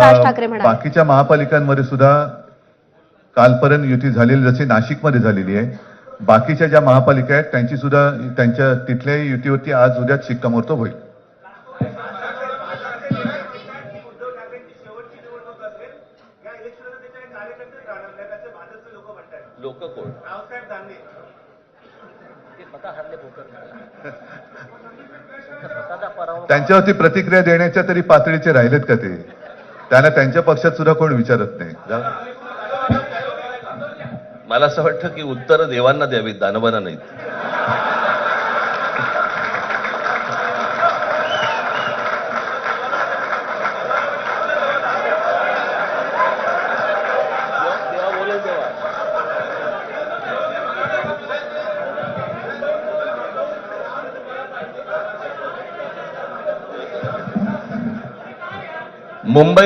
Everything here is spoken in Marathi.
राज ठाकरे बाकीच्या महापालिकांमध्ये सुद्धा कालपर्यंत युती झालेली जशी नाशिकमध्ये झालेली आहे बाकीच्या ज्या महापालिका आहेत त्यांची सुद्धा त्यांच्या तिथल्याही युतीवरती आज उद्या शिक्कामोर्तब होईल. त्यांच्यावरती प्रतिक्रिया देण्याच्या तरी पातळीचे राहिलेत का ते? त्यांना त्यांच्या पक्षात सुद्धा कोण विचारत नाही. जा- मला असं वाटतं की उत्तर देवांना द्यावीत दानवांना नाहीत. मुंबई